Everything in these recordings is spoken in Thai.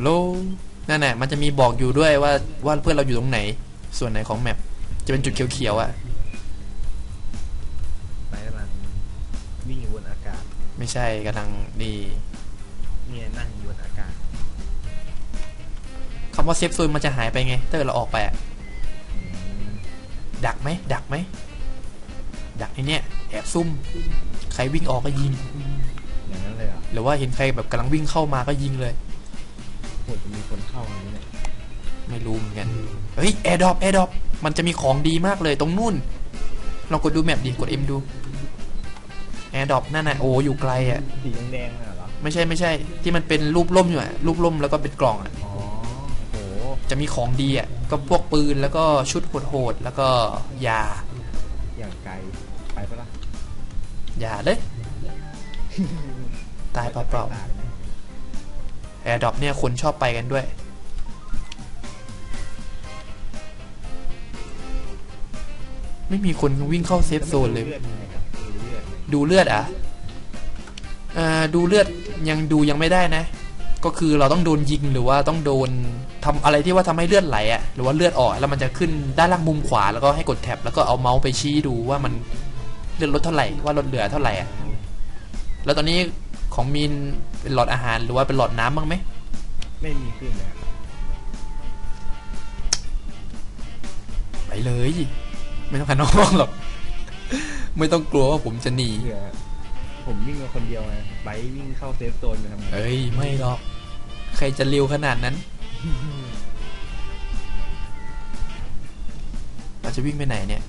ฮัลโหลนั่นแหละมันจะมีบอกอยู่ด้วยว่าว่าเพื่อนเราอยู่ตรงไหน ส่วนไหนของแมปจะเป็นจุดเขียวๆอะ ไปกำลังวิ่งอยู่บนอากาศ ไม่ใช่กำลังนี่เนี่ยนั่งอยู่บนอากาศคำว่าเซฟโซนมันจะหายไปไงถ้าเกิดเราออกไปอะอืมดักไหมดักไหมดักไอเนี้ยแอบซุ่ม ใครวิ่งออกก็ยิง อย่างนั้นเลยเหรอ หรือว่าเห็นใครแบบกำลังวิ่งเข้ามาก็ยิงเลย โหจะมีคนเข้าอันนี้เนี่ยไม่รู้เหมือนกัน เฮ้ยแอร์ดรอปแอร์ดรอปมันจะมีของดีมากเลยตรงนู่น ลองกดดูแมปดิ กดเอ็มดูแอร์ดรอปนั่นน่ะโอ้อยู่ไกลอะ สีแดงๆน่ะเหรอ ไม่ใช่ไม่ใช่ ที่มันเป็นรูปล่มอยู่อะ รูปล่มแล้วก็เป็นกล่องอะ อ๋อโหจะมีของดีอะ ก็พวกปืนแล้วก็ชุดโหดๆแล้วก็ยา อย่างไกล ไปปะล่ะ ยาเลย ตายเปล่าตายไหมๆ แอร์ดรอปเนี่ยคนชอบไปกันด้วย ไม่มีคนวิ่งเข้าเซฟโซนเลย ดูเลือดอะดูเลือดยังดูยังไม่ได้นะ ก็คือเราต้องโดนยิงหรือว่าต้องโดนทำอะไรที่ว่าทำให้เลือดไหลอะ หรือว่าเลือดออกแล้วมันจะขึ้นด้านล่างมุมขวาแล้วก็ให้กดแท็บแล้วก็เอาเมาส์ไปชี้ดูว่ามันเลือดลดเท่าไหร่ว่าลดเหลือเท่าไหร่อะ แล้วตอนนี้ ของมีนเป็นหลอดอาหารหรือว่าเป็นหลอดน้ำบ้างไหมไม่มีขึ้นเลยครับไปเลย ไม่ต้องพาน้องหรอก ไม่ต้องกลัวว่าผมจะหนี เผื่อผมวิ่งมาคนเดียวไงไปวิ่งเข้าเซฟโซนไปทำไงเอ้ย ไม่หรอก ใครจะเร็วขนาดนั้น เราจะวิ่งไปไหนเนี่ย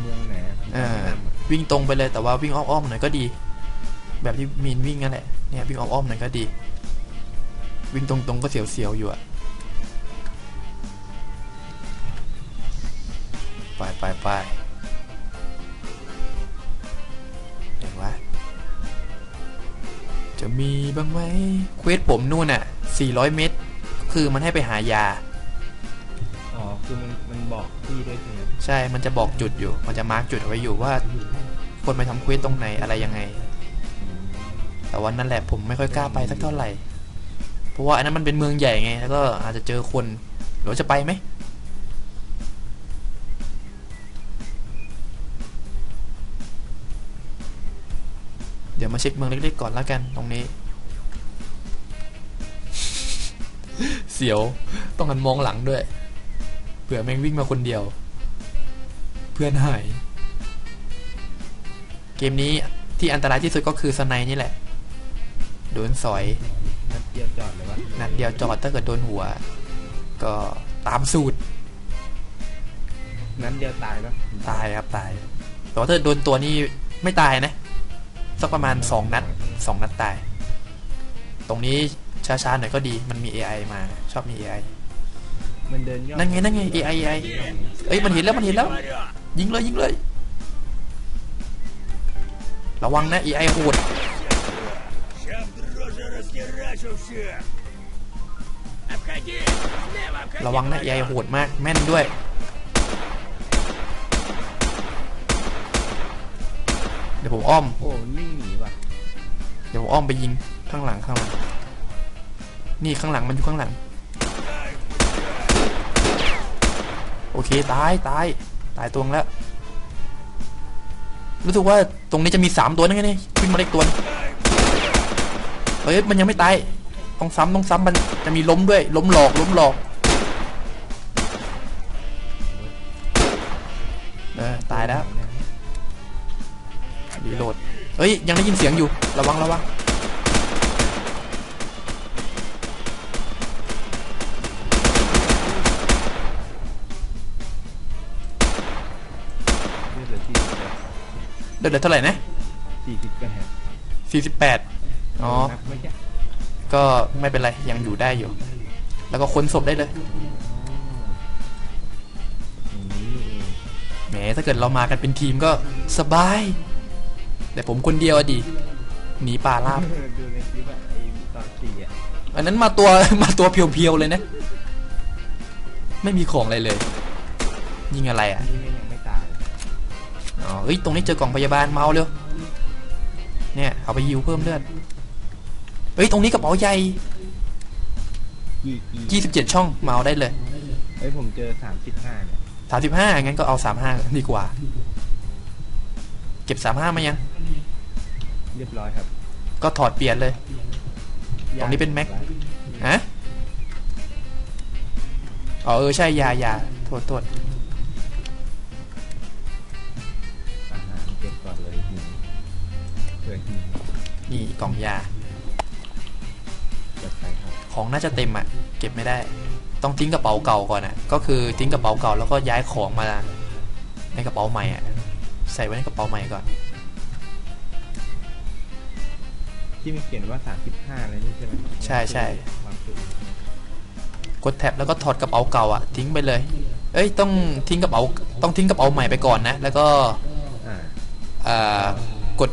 เมืองไหนอะ เออ วิ่งตรงไปเลยแต่ว่าวิ่งอ้อมๆหน่อยก็ดี แบบที่มีนวิ่งนั่นแหละเนี่ยวิ่งอ้อมๆหน่อยก็ดี วิ่งตรงๆก็เสียวๆอยู่อะไปไปไปเห็นว่าจะมีบ้างไหมเควสผมนู่นอะ400 เมตร คือมันให้ไปหายา อ๋อ คือมันมันบอกที่ด้วยใช่ไหมใช่ มันจะบอกจุดอยู่ มันจะมาร์กจุดเอาไว้อยู่ว่าควรไปทำเควสตรงไหนอะไรยังไงอืม แต่วันนั้นแหละผมไม่ค่อยกล้าไปสักเท่าไหร่ เพราะว่าอันนั้นมันเป็นเมืองใหญ่ไง แล้วก็อาจจะเจอคนหรือว่าจะไปไหม เดี๋ยวมาเช็คเมืองเล็กๆก่อนแล้วกันตรงนี้ เสียว ต้องหันมองหลังด้วย เผื่อแม่งวิ่งมาคนเดียว เพื่อนหาย เกมนี้ที่อันตรายที่สุดก็คือสไนนี่แหละ โดนสอย นัดเดียวจอดเลยวะนัดเดียวจอดถ้าเกิดโดนหัว ก็ตามสูตร นัดเดียวตายปะตายครับตาย แต่ว่าถ้าโดนตัวนี้ไม่ตายนะ สักประมาณสองนัดสองนัดตาย ตรงนี้ช้าๆหน่อยก็ดี มันมี AI มา ชอบมี AI มันเดินย่องนั่นไงนั่นไง AI AI เอ้ยมันเห็นแล้วมันเห็นแล้ว ยิงเลยยิงเลย ระวังนะ AI โหด Сейчас дрожжи расхерачу всех! Обходи! Слева обходи! ระวังนะ AI โหดมาก แม่นด้วย เดี๋ยวผมอ้อม โอ้มันวิ่งหนีว่ะ เดี๋ยวผมอ้อมไปยิงข้างหลังข้างหลัง นี่ข้างหลังมันอยู่ข้างหลัง โอเคตายตายตายตัวนึงแล้ว รู้สึกว่าตรงนี้จะมีสามตัวนั่นไงนี่ขึ้นมาเล็กตัวนึงเ ฮ้ยมันยังไม่ตายต้องซ้ำต้องซ้ำมันจะมีล้มด้วย ล้มหลอก ล้มหลอกเออตายแล้วรีโหลดเฮ้ย ยังได้ยินเสียงอยู่ ระวังระวังเลือดเหลือสี่สิบเดือดเท่าไหร่นะสี่สิบแปดสี่สิบแปด อ๋อนับไม่ใช่ก็ไม่เป็นไร ยังอยู่ได้อยู่ แล้วก็ค้นศพได้เลยอย่างนี้นี่เองแหมถ้าเกิดเรามากันเป็นทีมก็สบาย แต่ผมคนเดียวอะดิหนีป่าลาบดูในคลิปอะไอ้ตอนสี่อะอันนั้นมาตัวมาตัวเพียวๆเลยนะ ไม่มีของอะไรเลย ยิงอะไรอะนี่ไม่ยังไม่ตายอ๋อเอ้ยตรงนี้เจอกล่องพยาบาลเมาเร็วเนี่ย เอาไปยิวเพิ่มเลือด เฮ้ยตรงนี้กระเป๋าใหญ่กี่กี่ยี่สิบเจ็ดช่องมาเอาได้เลยเอ้ยผมเจอสามสิบห้าเนี่ยสามสิบห้างั้นก็เอาสามห้าดีกว่า เก็บสามห้ามายัง เรียบร้อยครับก็ถอดเปลี่ยนเลย ตรงนี้เป็นแม็ก ฮะ อ๋อเออใช่ยายาโทษโทษอาหารเก็บก่อนเลยหิวเผื่อหิว นี่กล่องยาจะไปครับ ของน่าจะเต็มอะ เก็บไม่ได้ ต้องทิ้งกระเป๋าเก่าก่อนอะ ก็คือทิ้งกระเป๋าเก่าแล้วก็ย้ายของมาในกระเป๋าใหม่อะ ใส่ไว้ในกระเป๋าใหม่ก่อน ที่มันเขียนว่าสามสิบห้าอะไรนี่ใช่ไหมใช่ใช่ความจุกดแท็บแล้วก็ถอดกระเป๋าเก่าอะ ทิ้งไปเลย เอ้ยต้องทิ้งกระเป๋าต้องทิ้งกระเป๋าใหม่ไปก่อนนะ แล้วก็อ่าอ่ากด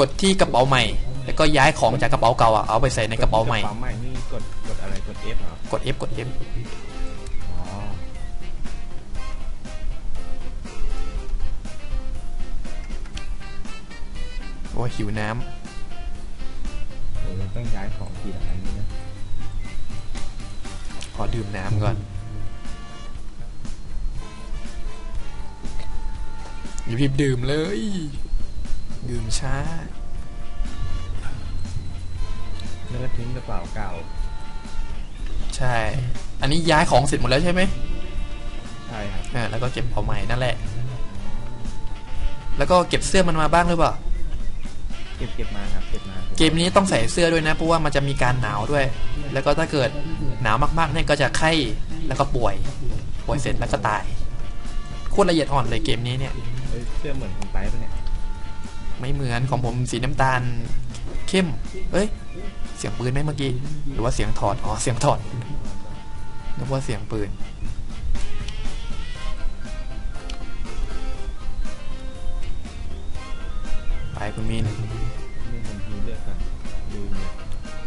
กดที่กระเป๋าใหม่แล้ว ก็ย้ายของจากกระเป๋าเก่าอะเอาไปใส่ในกระเป๋าใหม่ กระเป๋าใหม่นี่กดกดอะไรกด F เหรอกด F กด F อ๋อโอ้ยหิวน้ำเดี๋ยวเราต้องย้ายของทีละอันนี้นะขอดื่มน้ำก่อนอย่าพิบดื่มเลย ดื่มช้า แล้วก็ทิ้งกระเป๋าเก่า ใช่ อันนี้ย้ายของเสร็จหมดแล้วใช่ไหมใช่ครับอ่าแล้วก็เก็บเอาใหม่นั่นแหละ แล้วก็เก็บเสื้อมันมาบ้างหรือเปล่า เก็บเก็บมาครับเก็บมาเกมนี้ต้องใส่เสื้อด้วยนะเพราะว่ามันจะมีการหนาวด้วย แล้วก็ถ้าเกิดหนาวมากๆเนี่ยก็จะไข้แล้วก็ป่วย ป่วยเสร็จแล้วก็ตายโคตรละเอียดอ่อนเลยเกมนี้เนี่ยเอ้ยเสื้อเหมือนคนไปปะเนี่ยไม่เหมือนของผมสีน้ำตาล เข้ม เอ้ย เสียงปืนไหมเมื่อกี้ หรือว่าเสียงถอด อ๋อ เสียงถอด นึกว่าเสียงปืน ไปคุณมินนี่มัน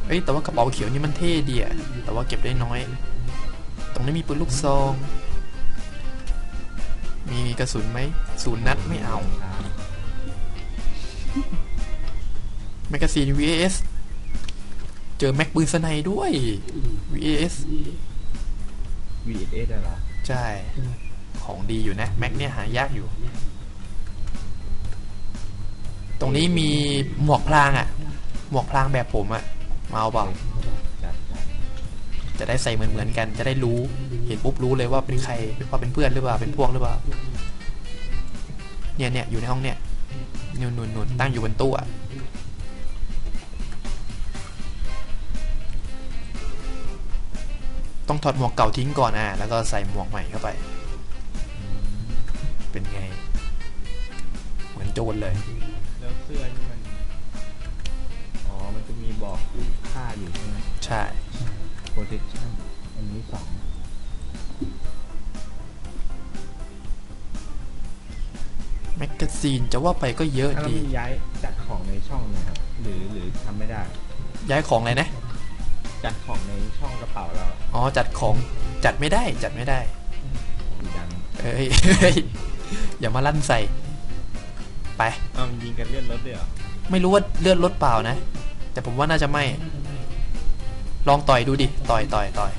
เอ้ย แต่ว่ากระเป๋าเขียวนี่มันเท่ดีอะแต่ว่าเก็บได้น้อย ตรงนี้มีปืนลูกซอง มีกระสุนไหมศูนย์นัดไม่เอา แมกกาซีน VAS เจอแม็กปืนสไนด้วย VAS VSS อะเหรอ ใช่ ของดีอยู่นะ แม็กเนี่ยหายากอยู่ ตรงนี้มีหมวกพรางอะ่ะ หมวกพรางแบบผมอะ่ะ มาเอาเปล่าจัดจัดจะได้ใส่เหมือนเหมือนๆกัน จะได้รู้ เห็นปุ๊บรู้เลยว่าเป็นใคร ว่าเป็นเพื่อนหรือเปล่า เป็นพวกหรือเปล่า เนี่ยเนี่ยอยู่ในห้องเนี่ยนุ่นนุ่นนุ่นตั้งอยู่บนตู้อะ ต้องถอดหมวกเก่าทิ้งก่อนอะแล้วก็ใส่หมวกใหม่เข้าไป เป็นไง เหมือนโจรเลย แล้วเสื้อนี่มัน อ๋อ มันจะมีบอกค่าอยู่ใช่ไหมใช่ protection อันนี้สองแมกกาซีนจะว่าไปก็เยอะถ้าเราดี มีย้ายจัดของในช่องเนะครับ หรือหรือทำไม่ได้ ย้ายของเลยนะ จัดของในช่องกระเป๋าเราอะอ๋อจัดของจัดไม่ได้จัดไม่ได้ดีดังเอ้ยเฮ้ยอย่ามาลั่นใส่ ไปเอามันยิงกันเลื่อนรถด้วยเหรอไม่รู้ว่าเลือดลดเปล่านะ แต่ผมว่าน่าจะไม่ ลองต่อยดูดิต่อยต่อยต่อย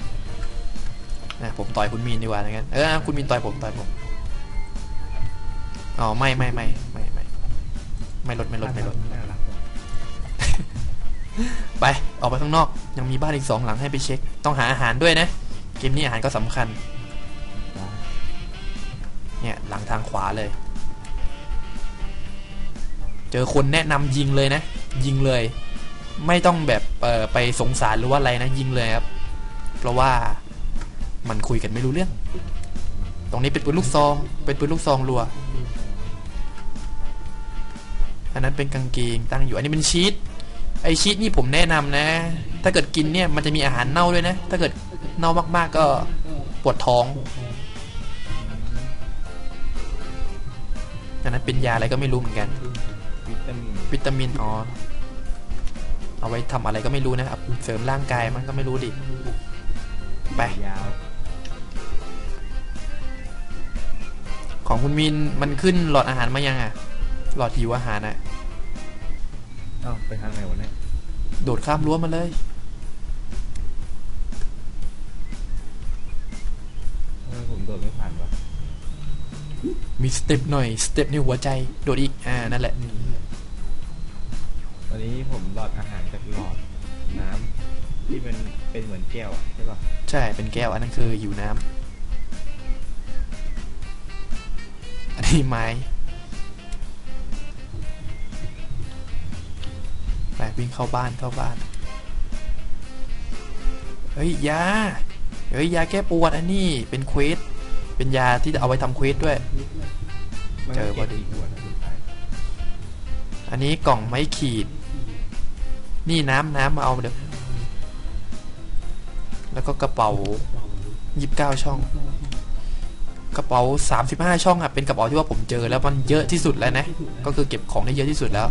นะผมต่อยคุณมีนดีกว่างั้นเออคุณมีนต่อยผมต่อยผมอ๋อไม่ไม่ไม่ไม่ไม่ไม่ลดไม่ลดไม่ลดน่ารักจัง ไป ออกไปข้างนอก ยังมีบ้านอีกสองหลังให้ไปเช็ค ต้องหาอาหารด้วยนะ เกมนี้อาหารก็สำคัญ เนี่ย หลังทางขวาเลย เจอคนแนะนำยิงเลยนะ ยิงเลย ไม่ต้องแบบเออไปสงสารหรือว่าอะไรนะ ยิงเลยครับ เพราะว่ามันคุยกันไม่รู้เรื่อง ตรงนี้เป็นปืนลูกซอง เป็นปืนลูกซองรัวอันนั้นเป็นกางเกงตั้งอยู่ อันนี้เป็นชีส ไอชีสนี่ผมแนะนำนะ ถ้าเกิดกินเนี่ยมันจะมีอาหารเน่าด้วยนะ ถ้าเกิดเน่ามาก ๆก็ปวดท้องอันนั้นเป็นยาอะไรก็ไม่รู้เหมือนกัน วิตามิน วิตามินอ๋อ เอาไว้ทำอะไรก็ไม่รู้นะครับเสริมร่างกายมันก็ไม่รู้ดิ ไปยาวของคุณมินมันขึ้นหลอดอาหารมายังอะ หลอดหิวอาหารอะ เอ้าไปทางไหนวะเนี่ยโดดข้ามรั้วมาเลยผมโดดไม่ผ่านวะมีสเต็ปหน่อยสเต็ปในหัวใจโดดอีกอ่านั่นแหละวันนี้ผมหลอดอาหารจากหลอดน้ำที่เป็นเป็นเหมือนแก้วใช่ปะใช่เป็นแก้วอันนั้นคืออยู่น้ำอันนี้ไม้ วิ่งเข้าบ้านเข้าบ้าน เฮ้ยยา เฮ้ยยาแก้ปวดอันนี้เป็นเควส เป็นยาที่จะเอาไว้ทำเควสด้วยมันเจอพก็อเก็บดีอีกขวดนะคุณไปอันนี้กล่องไม้ขีด นี่น้ำน้ำมาเอาเดี๋ยว แล้วก็กระเป๋ายี่สิบเก้าช่อง กระเป๋าสามสิบห้าช่องอะเป็นกระเป๋าที่ว่าผมเจอแล้วมันเยอะที่สุดแล้วนะ ก็คือเก็บของได้เยอะที่สุดแล้ว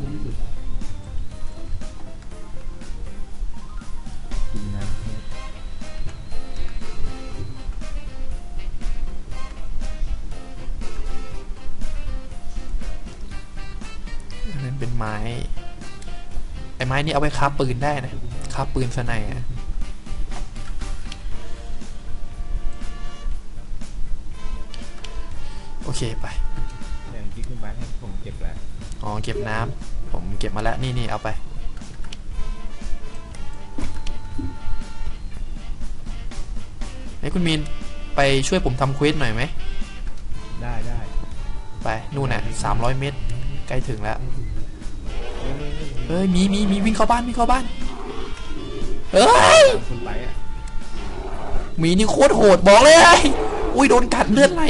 ม้ไอ้ไม้นี่เอาไว้ค้าปืนได้นะค้าปืนสไนอะโอเคไปอย่างที่คุณไปให้ผมเก็บแล้วอ๋อเก็บน้ำผมเก็บมาแล้วนี่นี่เอาไปให้คุณมีนไปช่วยผมทำเควสหน่อยไหมได้ได้ไปนู่นน่ะสามร้อยเมตร ใกล้ถึงแล้ว เฮ้ยเฮ้ยเฮ้ยเฮ้ยมีมีมีวิ่งเข้าบ้านวิ่งเข้าบ้านเฮ้ยตามคุณไปอะหมีนี่โคตรโหดบอกเลย อุ้ยโดนกัดเลือดไหล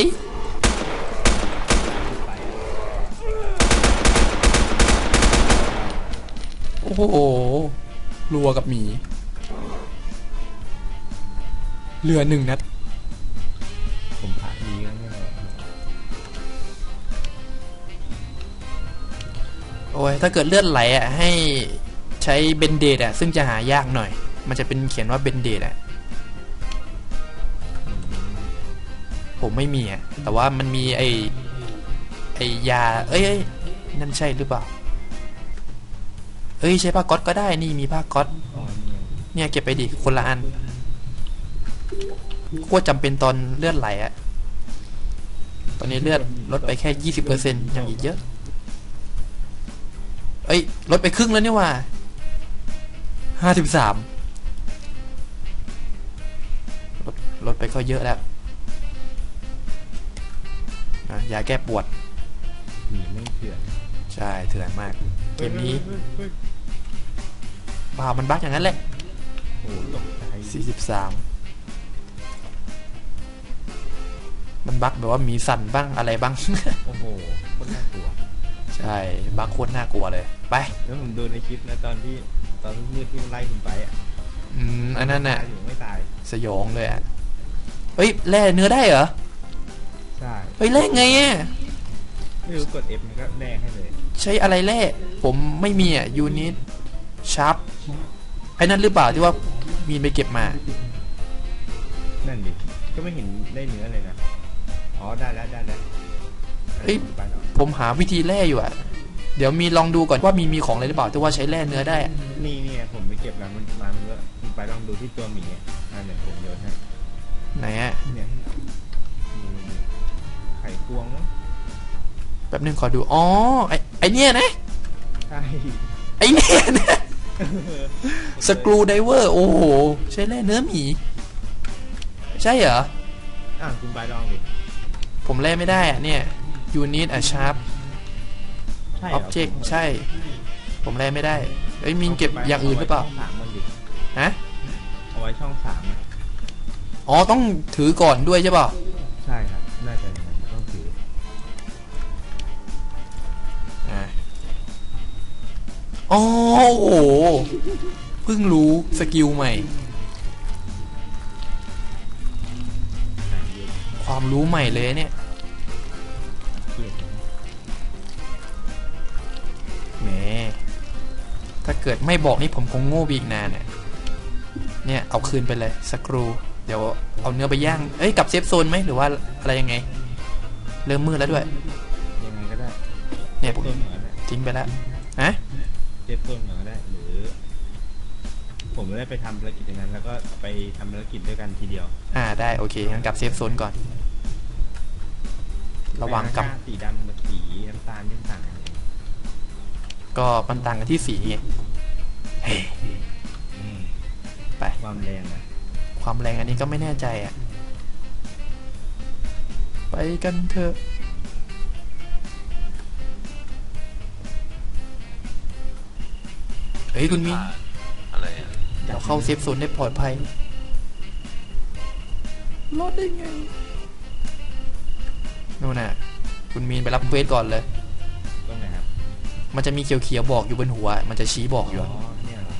คุณไปอะโอ้โหรัวกับหมี เหลือหนึ่งนัด อ้ยถ้าเกิดเลือดไหลอะให้ใช้เบนเดดอะซึ่งจะหายากหน่อย มันจะเป็นเขียนว่าเบนเดดอะผมไม่มีอะแต่ว่ามันมีไอไอยา เอ้ยอยนั่นใช่หรือเปล่าเอ้ยใช้ผ้าก๊อตก็ได้นี่มีผ้าก๊อตเนี่ยเก็บไปดิคนละอันโคตรจำเป็นตอนเลือดไหลอะตอนนี้เลือดลดไปแค่ยี่สิบเปอร์เซ็นต์ยังอีกเยอะ เอ้ยลดไปครึ่งแล้วนี่หว่าห้าสิบสามลดลดไปก็เยอะแล้วอะยาแก้ปวดหนีไม่เถื่อนใช่เถื่อนมาก เกมนี้เฮ้ยเฮ้ยบ้ามันบั๊กอย่างนั้นแหละโอ้โหตกใจสี่สิบสามมันบั๊กแบบว่ามีสั่นบ้างอะไรบ้าง โอ้โห คนน่ากลัว ใช่ บั๊กโคตรน่ากลัวเลย ไป แล้วผมดูในคลิปนะตอนที่ตอนมืดที่มันไล่คุณไปอะอืมอันนั้นน่ะ ตายอยู่ไม่ตาย สยองเลยอะ เฮ้ยแร่เนื้อได้เหรอ ใช่ เฮ้ยแร่ไงอะ ไม่รู้กด F มันก็แน่ให้เลย ใช้อะไรแร่ผมไม่มีอะยูนิตชาร์ปไอ้นั่นหรือเปล่าที่ว่ามีนไปเก็บมา นั่นดิ ก็ไม่เห็นได้เนื้อเลยนะ อ๋อ ได้แล้วได้แล้วเฮ้ย ไปแล้วผมหาวิธีแร่อยู่อะ เดี๋ยวมีลองดูก่อนว่ามีมีของอะไรหรือเปล่าที่ว่าใช้แร่เนื้อได้อะนี่เนี่ยผมไปเก็บแล้วมันมามันก็คุณไปลองดูที่ตัวหมีอะอันเนี้ยผมโยนให้ไหนอะเนี่ยนี่นี่ไข่ควงเนาะแป๊บนึงขอดูอ๋อไอไอเนี่ยนะใช่ไอเนี่ยนะสกรูไดเวอร์โอ้โหใช้แร่เนื้อหมีใช่เหรออะคุณไปลองดิผมแร่ไม่ได้อะเนี่ย you need a sharp ใช่เหรอ object ใช่ ผมแร่ไม่ได้เอ้ยมินเก็บอย่างอื่นหรือเปล่าช่องสามมันดิฮะเอาไว้ช่องสามอะอ๋อต้องถือก่อนด้วยใช่เปล่าใช่ครับน่าจะอย่างนั้นต้องถืออ่าอ๋อโอ้โหเพิ่งรู้สกิลใหม่หาเย็นความรู้ใหม่เลยเนี่ย ถ้าเกิดไม่บอกนี่ผมคงโง่ไปอีกนานเนี่ยเนี่ยเอาคืนไปเลยสกรู เดี๋ยวเอาเนื้อไปย่าง เอ้ยกลับเซฟโซนไหมหรือว่าอะไรยังไง เริ่มมืดแล้วด้วย ยังไงก็ได้เนี่ยผมต้นเหมือนได้ทิ้งไปแล้วฮะเซฟต้นเหมือนก็ได้ หรือ ผมไม่ได้ไปทำภารกิจอย่างนั้น แล้วก็ไปทำภารกิจด้วยกันทีเดียวอ่าได้โอเคงั้นกลับเซฟโซนก่อน ระหว่างกับ สีดำกับสีน้ำตาลนี่ต่าง กันยังไงก็มันต่างกันที่สีไงเฮ้ยไปความแรงนะความแรงอันนี้ก็ไม่แน่ใจอะ ไปกันเถอะเฮ้ยคุณมินอะไรอะเราเข้าเซฟโซนได้ปลอดภัยรอดได้ไงนู่นน่ะ คุณมีนไปรับเวทก่อนเลย มันจะมีเขียวๆบอกอยู่บนหัว มันจะชี้บอกอยู่อ๋อะอเนี่ยเหรอ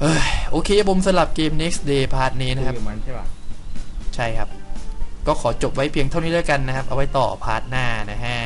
เอ้ยโอเคผมสลับเกม next day พาร์ทนี้นะครับคุยกับมันใช่ป่ะใช่ครับ ก็ขอจบไว้เพียงเท่านี้แล้วกันนะครับ เอาไว้ต่อพาร์ทหน้านะฮะ